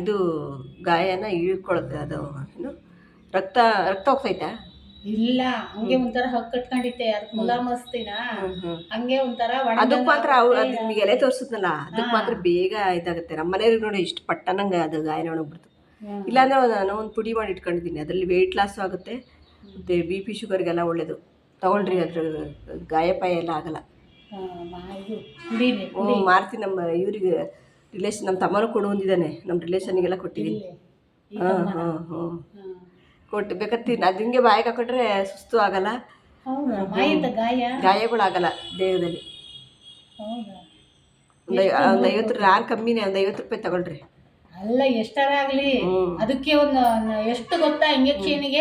ಇದು ಗಾಯನ ಇಳ್ಕೊಳುತ್ತೆ ಅದು ಏನು ರಕ್ತ ರಕ್ತ ಹೋಗ್ತೈತಾ? ಇಲ್ಲ ಹಂಗೆ ಒಂಥರ ಹಗ್ ಕಟ್ಕೊಂಡಿತ್ತೆ ಅದಕ್ಕೆ ಮುಲಾಮಸ್ತಿನ ಹಂಗೆ ಒಂಥರ ಅದಕ್ಕೆ ಮಾತ್ರ ಅವ್ರು ಅದು ನಿಮಗೆ ಎಲೆ ತೋರಿಸುತ್ತಲ್ಲ ಅದಕ್ಕೆ ಮಾತ್ರ ಬೇಗ ಇದಾಗುತ್ತೆ. ನಮ್ಮ ಮನೆಯವ್ರಿಗೆ ನೋಡಿ ಇಷ್ಟು ಪಟ್ಟನಂಗೆ ಅದು ಗಾಯನ ಒಣಗ್ಬಿಡ್ತು. ಇಲ್ಲಾಂದ್ರೆ ನಾನು ಒಂದು ಪುಡಿ ಮಾಡಿ ಇಟ್ಕೊಂಡಿದ್ದೀನಿ. ಅದರಲ್ಲಿ ವೆಯ್ಟ್ ಲಾಸ್ ಆಗುತ್ತೆ ಮತ್ತು ಬಿ ಪಿ ಶುಗರ್ಗೆಲ್ಲ ಒಳ್ಳೇದು. ತಗೊಳ್ರಿ ಅದ್ರ ಗಾಯಪಾಯ ಎಲ್ಲ ಆಗಲ್ಲ. ಮಾರ್ತಿ ನಮ್ಮ ಇವ್ರಿಗೆ. ರಿಲೇಷನ್ ನಮ್ಮ ತಮ್ಮನೂ ಕೊಡು ಬಂದಿದ್ದಾನೆ ನಮ್ಮ ರಿಲೇಷನ್ಗೆಲ್ಲ ಕೊಟ್ಟಿದ್ದೀನಿ. ಹಾಂ. ಹಾಂ ಹ್ಞೂ. ಕೊಟ್ಟು ಬೇಕಾದ್ರೆ ಅದು ಹಿಂಗೆ ಬಾಯಿಗೆ ಹಾಕೊಂಡ್ರೆ ಸುಸ್ತು ಆಗಲ್ಲ. ಗಾಯಗಳು ಆಗಲ್ಲ ಗಾಯಗಳಾಗಲ್ಲ ದೇಹದಲ್ಲಿ. ಹೌದಾ. ಒಂದು ಐವತ್ತು ರೂಪಾಯಿ ಆರು ಕಮ್ಮಿನೇ ಒಂದು ಐವತ್ತು ರೂಪಾಯಿ ತಗೊಳ್ರಿ. ಅಲ್ಲ ಎಷ್ಟರ ಆಗ್ಲಿ? ಅದಕ್ಕೆ ಒಂದು ಎಷ್ಟು ಗೊತ್ತಾ ಇಂಜೆಕ್ಷನ್ಗೆ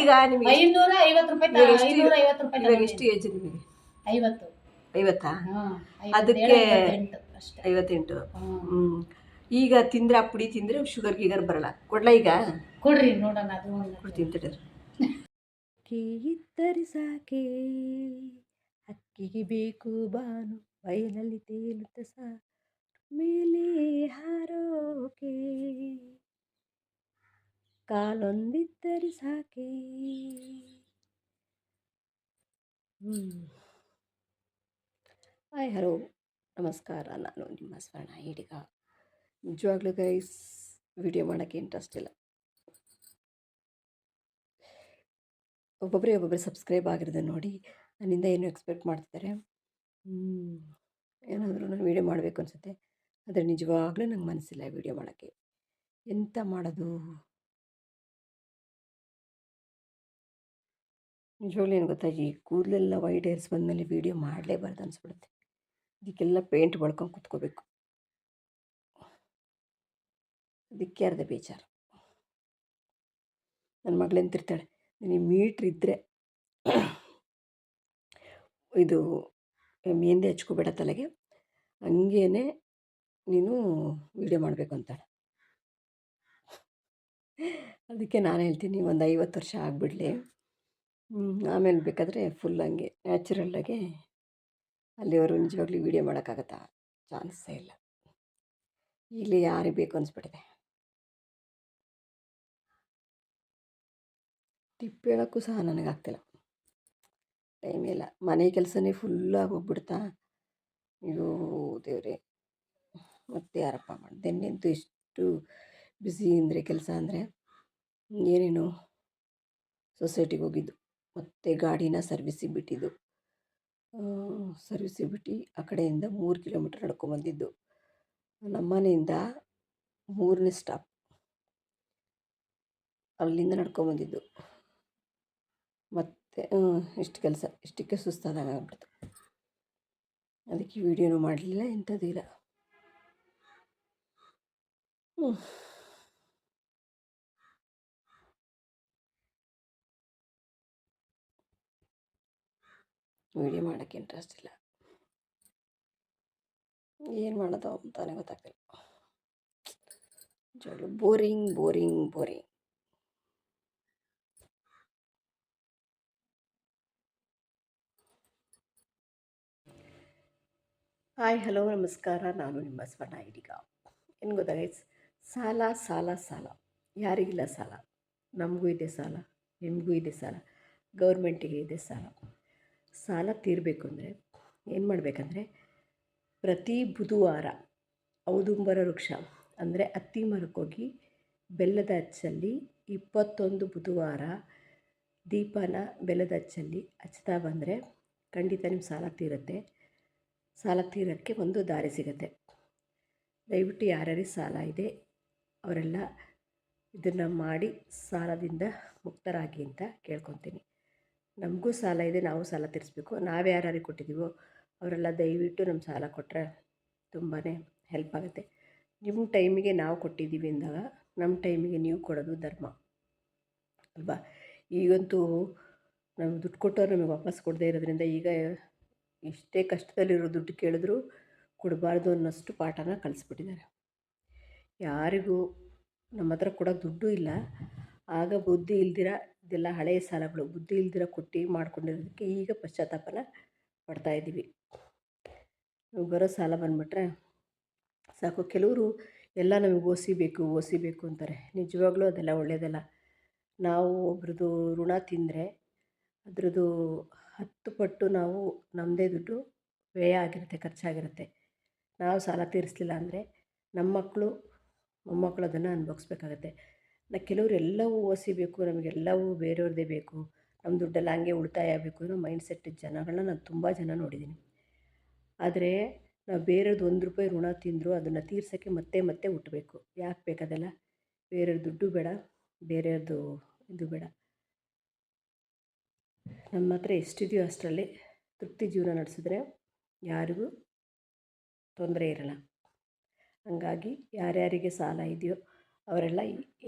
ಈಗ ನಿಮಗೆ ಐನೂರ ಐವತ್ತು ರೂಪಾಯಿ ಐನೂರ ಐವತ್ತು ರೂಪಾಯಿ ಇವಾಗ ಎಷ್ಟು ಏಜ್ ನಿಮಗೆ? ಐವತ್ತು. ಐವತ್ತಾ? ಅದಕ್ಕೆ- ಅಷ್ಟೇ. ಐವತ್ತೆಂಟು. ಹ್ಮ್. ಹ್ಞೂ ಈಗ ತಿಂದ್ರೆ ಆ ಪುಡಿ ತಿಂದರೆ ಶುಗರ್ ಗೀಗರ್ ಬರಲ್ಲ. ಕೊಡ್ಲಾ ಈಗ? ಕೊಡ್ರಿ ನೋಡೋಣ ಅದು ಕೊಡ್ತೀನಿ ತಡೀರಿ. ಅಕ್ಕಿ ಇದ್ದರೆ ಸಾಕೆ ಅಕ್ಕಿಗೆ ಬೇಕು ಬಾನು ಬಯಲಲ್ಲಿ ತೇಲುತ್ತ ಸಾ ಮೇಲೆ ಹಾರೋಕೆ. ಕಾಲೊಂದಿದ್ದರೆ ಸಾಕೆ. ಹಾಯ್ ಹಲೋ ನಮಸ್ಕಾರ, ನಾನು ನಿಮ್ಮ ಸ್ವರ್ಣ ಈಡಿಗ ನಿಜವಾಗ್ಲೂ ಗೈಸ್ ವಿಡಿಯೋ ಮಾಡೋಕ್ಕೆ ಇಂಟ್ರೆಸ್ಟ್ ಇಲ್ಲ. ಒಬ್ಬೊಬ್ಬರೇ ಒಬ್ಬೊಬ್ಬರೇ ಸಬ್ಸ್ಕ್ರೈಬ್ ಆಗಿರೋದು ನೋಡಿ, ನನ್ನಿಂದ ಏನು ಎಕ್ಸ್ಪೆಕ್ಟ್ ಮಾಡ್ತಿದ್ದಾರೆ? ಏನಾದರೂ ನಾನು ವೀಡಿಯೋ ಮಾಡಬೇಕು ಅನಿಸುತ್ತೆ. ಆದರೆ ನಿಜವಾಗ್ಲೂ ನಂಗೆ ಮನಸ್ಸಿಲ್ಲ ವೀಡಿಯೋ ಮಾಡೋಕ್ಕೆ. ಎಂತ ಮಾಡೋದು? ನಿಜವಾಗ್ಲೂ ಏನು ಗೊತ್ತಾ, ಈ ಕೂದಲೆಲ್ಲ ವೈಟ್ ಹೇರ್ಸ್ ಬಂದಮೇಲೆ ವೀಡಿಯೋ ಮಾಡಲೇಬಾರ್ದು ಅನಿಸ್ಬಿಡುತ್ತೆ. ಇದಕ್ಕೆಲ್ಲ ಪೇಂಟ್ ಬಳ್ಕೊಂಡು ಕುತ್ಕೋಬೇಕು. ಅದಕ್ಕೆ ಅರ್ಧ ಬೇಜಾರು? ನನ್ನ ಮಗಳಂತಿರ್ತಾಳೆ ನಿನಗೆ ಮೀಟ್ರ್ ಇದ್ದರೆ ಇದು ಮೆಹಂದಿ ಹಚ್ಕೋಬೇಡ ತಲೆಗೆ, ಹಂಗೇನೆ ನೀನು ವೀಡಿಯೋ ಮಾಡಬೇಕು ಅಂತಾಳೆ. ಅದಕ್ಕೆ ನಾನು ಹೇಳ್ತೀನಿ ಒಂದು ಐವತ್ತು ವರ್ಷ ಆಗಿಬಿಡಲಿ. ಆಮೇಲೆ ಬೇಕಾದರೆ ಫುಲ್ ಹಂಗೆ ನ್ಯಾಚುರಲ್ಲಾಗೆ ಅಲ್ಲಿವರು ನಿಜವಾಗ್ಲೂ ವೀಡಿಯೋ ಮಾಡೋಕ್ಕಾಗತ್ತಾ? ಚಾನ್ಸೇ ಇಲ್ಲ. ಈಗಲೇ ಯಾರಿಗೆ ಬೇಕು ಅನಿಸ್ಬಿಟ್ಟಿದೆ. ಟಿಪ್ ಹೇಳೋಕ್ಕೂ ಸಹ ನನಗಾಗ್ತಿಲ್ಲ. ಟೈಮ್ ಇಲ್ಲ. ಮನೆ ಕೆಲಸನೇ ಫುಲ್ಲಾಗಿ ಹೋಗ್ಬಿಡ್ತಾ? ಅಯ್ಯೋ ದೇವ್ರೆ. ಮತ್ತೆ ಯಾರಪ್ಪ ಮಾಡಿದೆ? ನಿಂತು ಎಷ್ಟು ಬ್ಯುಸಿ ಅಂದರೆ ಕೆಲಸ ಅಂದರೆ ಏನೇನು ಸೊಸೈಟಿಗೆ ಹೋಗಿದ್ದು. ಮತ್ತು ಗಾಡಿನ ಸರ್ವಿಸಿಗೆ ಬಿಟ್ಟಿದ್ದು. ಸರ್ವಿಸಿಗೆ ಬಿಟ್ಟು ಆ ಕಡೆಯಿಂದ ಮೂರು ಕಿಲೋಮೀಟ್ರ್ ನಡ್ಕೊಂಬಂದಿದ್ದು ನಮ್ಮನೆಯಿಂದ ಮೂರನೇ ಸ್ಟಾಪ್. ಅಲ್ಲಿಂದ ನಡ್ಕೊಂಬಂದಿದ್ದು ಮತ್ತು ಇಷ್ಟು ಕೆಲಸ, ಇಷ್ಟಕ್ಕೆ ಸುಸ್ತಾದಂಗೆ ಆಗ್ಬಿಡ್ತು. ಅದಕ್ಕೆ ವೀಡಿಯೋನು ಮಾಡಲಿಲ್ಲ, ಇಂಥದ್ದಿಲ್ಲ. ಹ್ಞೂ ವೀಡಿಯೋ ಮಾಡೋಕ್ಕೆ ಇಂಟ್ರೆಸ್ಟ್ ಇಲ್ಲ. ಏನು ಮಾಡೋದು ಅಂತಾನೆ ಗೊತ್ತಾಗ್ತಿಲ್ಲ. ನಿಜವಾಗ್ಲೂ boring boring boring. Hi hello ನಮಸ್ಕಾರ. ನಾನು ನಿಮ್ಮ ಸ್ವರ್ಣ ಇದೀಗ ಏನು ಗೊತ್ತಾಗೈತೆ ಸಾಲ ಸಾಲ ಸಾಲ. ಯಾರಿಗಿಲ್ಲ ಸಾಲ? ನಮಗೂ ಇದೆ ಸಾಲ, ನಿಮಗೂ ಇದೆ ಸಾಲ. ಗೌರ್ಮೆಂಟಿಗೆ ಇದೆ ಸಾಲ. ಸಾಲ ತೀರಬೇಕು ಅಂದರೆ ಏನು ಮಾಡಬೇಕಂದ್ರೆ ಪ್ರತಿ ಬುಧವಾರ ಔದುಂಬರ ವೃಕ್ಷ, ಅಂದರೆ ಅತ್ತಿ ಮರಕ್ಕೋಗಿ ಬೆಲ್ಲದ ಅಚ್ಚಲ್ಲಿ ಇಪ್ಪತ್ತೊಂದು ಬುಧವಾರ ದೀಪನ ಬೆಲ್ಲದ ಅಚ್ಚಲ್ಲಿ ಹಚ್ತಾ ಬಂದರೆ ಖಂಡಿತ ನಿಮ್ಮ ಸಾಲ ತೀರುತ್ತೆ. ಸಾಲ ತೀರೋಕ್ಕೆ ಒಂದು ದಾರಿ ಸಿಗುತ್ತೆ. ದಯವಿಟ್ಟು ಯಾರ್ಯಾರಿಗೆ ಸಾಲ ಇದೆ, ಅವರೆಲ್ಲ ಇದನ್ನು ಮಾಡಿ ಸಾಲದಿಂದ ಮುಕ್ತರಾಗಿ ಅಂತ ಕೇಳ್ಕೊತೀನಿ. ನಮಗೂ ಸಾಲ ಇದೆ, ನಾವು ಸಾಲ ತೀರಿಸ್ಬೇಕು. ನಾವು ಯಾರ್ಯಾರಿಗೆ ಕೊಟ್ಟಿದ್ದೀವೋ ಅವರೆಲ್ಲ ದಯವಿಟ್ಟು ನಮ್ಮ ಸಾಲ ಕೊಟ್ಟರೆ ತುಂಬಾ ಹೆಲ್ಪ್ ಆಗುತ್ತೆ. ನಿಮ್ಮ ಟೈಮಿಗೆ ನಾವು ಕೊಟ್ಟಿದ್ದೀವಿ ಅಂದಾಗ ನಮ್ಮ ಟೈಮಿಗೆ ನೀವು ಕೊಡೋದು ಧರ್ಮ. ಅಲ್ವಾ? ಈಗಂತೂ ನಾವು ದುಡ್ಡು ಕೊಟ್ಟವ್ರು ನಮಗೆ ವಾಪಸ್ ಕೊಡದೇ ಇರೋದ್ರಿಂದ ಈಗ ಎಷ್ಟೇ ಕಷ್ಟದಲ್ಲಿರೋ ದುಡ್ಡು ಕೇಳಿದ್ರು ಕೊಡಬಾರ್ದು ಅನ್ನೋಷ್ಟು ಪಾಠನ ಕಲಿಸ್ಬಿಟ್ಟಿದ್ದಾರೆ ಯಾರಿಗೂ ನಮ್ಮ ಹತ್ರ ಕೊಡೋಕ್ಕೆ ದುಡ್ಡು ಇಲ್ಲ. ಆಗ ಬುದ್ಧಿ ಇಲ್ದಿರ ಇದೆಲ್ಲ ಹಳೆಯ ಸಾಲಗಳು, ಬುದ್ಧಿ ಇಲ್ದಿರ ಕೊಟ್ಟು ಮಾಡ್ಕೊಂಡಿರೋದಕ್ಕೆ ಈಗ ಪಶ್ಚಾತ್ತಾಪನ ಪಡ್ತಾಯಿದ್ದೀವಿ ಬರೋ ಸಾಲ ಬಂದುಬಿಟ್ರೆ ಸಾಕು. ಕೆಲವರು ಎಲ್ಲ ನಮಗೆ ಓಸಿಬೇಕು ಓಸಿಬೇಕು ಓಸಿ ಬೇಕು ಅಂತಾರೆ. ನಿಜವಾಗ್ಲೂ ಅದೆಲ್ಲ ಒಳ್ಳೆಯದಲ್ಲ ನಾವು ಒಬ್ರದ್ದು ಋಣ ತಿಂದರೆ ಅದ್ರದ್ದು ಹತ್ತು ಪಟ್ಟು ನಾವು ನಮ್ಮದೇ ದುಡ್ಡು ವ್ಯಯ ಆಗಿರುತ್ತೆ, ಖರ್ಚಾಗಿರುತ್ತೆ. ನಾವು ಸಾಲ ತೀರಿಸಲಿಲ್ಲ ಅಂದರೆ ನಮ್ಮ ಮಕ್ಕಳು, ಮೊಮ್ಮಕ್ಕಳು ಅದನ್ನು ಅನುಭವಿಸ್ಬೇಕಾಗತ್ತೆ. ನಾ ಕೆಲವ್ರು ಎಲ್ಲವೂ ಓಸಿಬೇಕು ನಮಗೆಲ್ಲವೂ ಬೇರೆಯವ್ರದ್ದೇ ಬೇಕು ನಮ್ಮ ದುಡ್ಡೆಲ್ಲ ಹಂಗೆ ಉಳಿತಾಯ ಆಗಬೇಕು ಅನ್ನೋ ಮೈಂಡ್ ಸೆಟ್ ಜನಗಳನ್ನ ನಾನು ತುಂಬ ಜನ ನೋಡಿದ್ದೀನಿ ಆದರೆ ನಾವು ಬೇರೆಯವ್ರದ್ದು ಒಂದು ರೂಪಾಯಿ ಋಣ ತಿಂದರೂ ಅದನ್ನು ತೀರ್ಸೋಕ್ಕೆ ಮತ್ತೆ ಮತ್ತೆ ಹುಟ್ಟಬೇಕು ಯಾಕೆ ಬೇಕದೆಲ್ಲ? ಬೇರೆಯವ್ರ ದುಡ್ಡು ಬೇಡ ಬೇರೆಯವ್ರದ್ದು ಇದು ಬೇಡ. ನಮ್ಮ ಹತ್ರ ಎಷ್ಟಿದೆಯೋ ಅಷ್ಟರಲ್ಲಿ ತೃಪ್ತಿ ಜೀವನ ನಡೆಸಿದ್ರೆ ಯಾರಿಗೂ ತೊಂದರೆ ಇರಲ್ಲ. ಹಂಗಾಗಿ ಯಾರ್ಯಾರಿಗೆ ಸಾಲ ಇದೆಯೋ ಅವರೆಲ್ಲ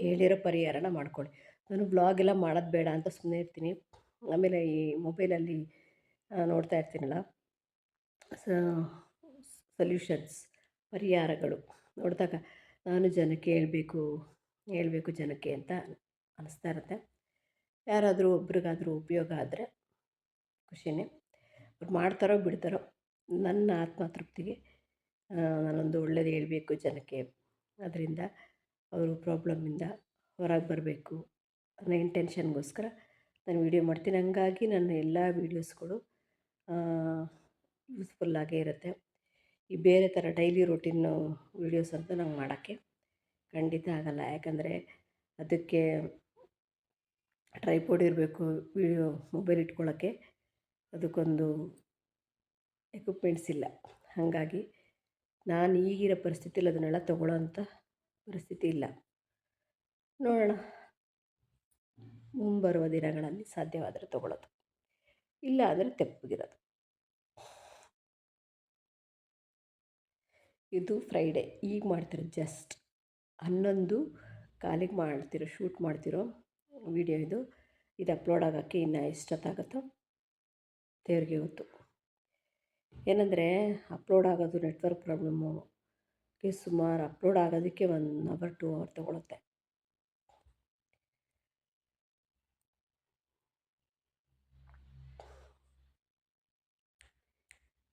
ಹೇಳಿರೋ ಪರಿಹಾರನ ಮಾಡ್ಕೊಳ್ಳಿ. ನಾನು ಬ್ಲಾಗ್ ಎಲ್ಲ ಮಾಡೋದು ಬೇಡ ಅಂತ ಸುಮ್ಮನೆ ಇರ್ತೀನಿ. ಆಮೇಲೆ ಈ ಮೊಬೈಲಲ್ಲಿ ನೋಡ್ತಾ ಇರ್ತೀನಲ್ಲ? ಸೊಲ್ಯೂಷನ್ಸ್ ಪರಿಹಾರಗಳು ನೋಡಿದಾಗ ನಾನು ಜನಕ್ಕೆ ಹೇಳಬೇಕು ಹೇಳಬೇಕು ಜನಕ್ಕೆ ಅಂತ ಅನ್ನಿಸ್ತಾ ಇರುತ್ತೆ. ಯಾರಾದರೂ ಒಬ್ರಿಗಾದರೂ ಉಪಯೋಗ ಆದರೆ ಖುಷಿನೇ. ಅವ್ರು ಮಾಡ್ತಾರೋ ಬಿಡ್ತಾರೋ, ನನ್ನ ಆತ್ಮತೃಪ್ತಿಗೆ ನಾನೊಂದು ಒಳ್ಳೇದು ಹೇಳಬೇಕು ಜನಕ್ಕೆ. ಅದರಿಂದ ಅವರು ಪ್ರಾಬ್ಲಮ್ಮಿಂದ ಹೊರಗೆ ಬರಬೇಕು ಅನ್ನೋ ಇಂಟೆನ್ಷನ್ಗೋಸ್ಕರ ನಾನು ವೀಡಿಯೋ ಮಾಡ್ತೀನಿ. ಹಂಗಾಗಿ ನನ್ನ ಎಲ್ಲ ವೀಡಿಯೋಸ್ಗಳು ಯೂಸ್ಫುಲ್ ಆಗೇ ಇರುತ್ತೆ. ಈ ಬೇರೆ ಥರ ಡೈಲಿ ರೊಟೀನ್ ವೀಡಿಯೋಸ್ ಅಂತ ನಂಗೆ ಮಾಡೋಕ್ಕೆ ಖಂಡಿತ ಆಗಲ್ಲ. ಯಾಕಂದರೆ ಅದಕ್ಕೆ ಟ್ರೈಪೋಡ್ ಇರಬೇಕು ವೀಡಿಯೋ ಮೊಬೈಲ್ ಇಟ್ಕೊಳ್ಳೋಕ್ಕೆ ಅದಕ್ಕೊಂದು ಎಕ್ವಿಪ್ಮೆಂಟ್ಸ್ ಇಲ್ಲ. ಹಾಗಾಗಿ ನಾನು ಈಗಿರೋ ಪರಿಸ್ಥಿತಿಯಲ್ಲಿ ಅದನ್ನೆಲ್ಲ ತೊಗೊಳ್ಳೋ ಅಂಥ ಪರಿಸ್ಥಿತಿ ಇಲ್ಲ. ನೋಡೋಣ. ಮುಂಬರುವ ದಿನಗಳಲ್ಲಿ ಸಾಧ್ಯವಾದರೆ ತಗೊಳ್ಳೋದು. ಇಲ್ಲ ಆದರೆ ತೆಪ್ಪಗಿರೋದು. ಇದು ಫ್ರೈಡೇ ಈಗ ಮಾಡ್ತಿರೋದು ಜಸ್ಟ್ ಹನ್ನೊಂದು ಕಾಲಿಗೆ ಮಾಡ್ತಿರೋ ಶೂಟ್ ಮಾಡ್ತಿರೋ ವಿಡಿಯೋ ಇದು. ಇದು ಅಪ್ಲೋಡ್ ಆಗೋಕ್ಕೆ ಇನ್ನು ಎಷ್ಟೊತ್ತಾಗುತ್ತೋ? ದೇವ್ರಿಗೆ ಗೊತ್ತು. ಏನಂದರೆ ಅಪ್ಲೋಡ್ ಆಗೋದು ನೆಟ್ವರ್ಕ್ ಪ್ರಾಬ್ಲಮ್ಮು ಸುಮಾರು ಅಪ್ಲೋಡ್ ಆಗೋದಕ್ಕೆ ಒನ್ ಅವರ್ ಟೂ ಅವರ್ ತೊಗೊಳುತ್ತೆ.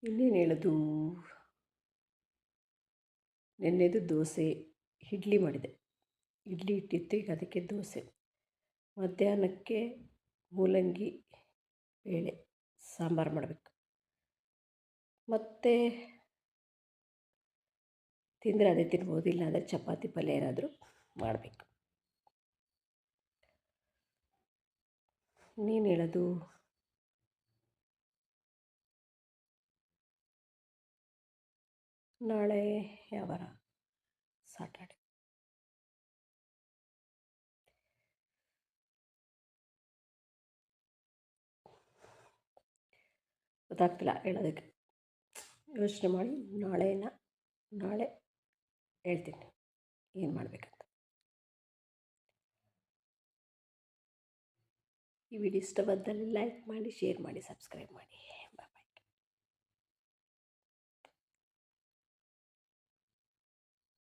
ಇನ್ನೇನು ಹೇಳೋದು? ನೆನ್ನೆದು ದೋಸೆ, ಇಡ್ಲಿ ಮಾಡಿದೆ. ಇಡ್ಲಿ ಇಟ್ಟಿತ್ತು ಈಗ ಅದಕ್ಕೆ ದೋಸೆ. ಮಧ್ಯಾಹ್ನಕ್ಕೆ ಮೂಲಂಗಿ, ಬೇಳೆ, ಸಾಂಬಾರು ಮಾಡಬೇಕು. ಮತ್ತು ತಿಂದರೆ ಅದೇ ತಿನ್ಬೋದು, ಇಲ್ಲಾಂದರೆ ಚಪಾತಿ ಪಲ್ಯ ಏನಾದರೂ ಮಾಡಬೇಕು. ನೀನು ಹೇಳೋದು? ನಾಳೆ ಯಾವಾರ ಸಾಟರ್ಡೆ ಗೊತ್ತಾಗ್ತಿಲ್ಲ ಹೇಳೋದಕ್ಕೆ. ಯೋಚನೆ ಮಾಡಿ, ನಾಳೆನ? ನಾಳೆ. ಹೇಳ್ತೀನಿ. ಏನು ಮಾಡಬೇಕಂತ. ಈ ವಿಡಿಯೋ ಇಷ್ಟವಾದಲ್ಲಿ ಲೈಕ್ ಮಾಡಿ ಶೇರ್ ಮಾಡಿ ಸಬ್ಸ್ಕ್ರೈಬ್ ಮಾಡಿ.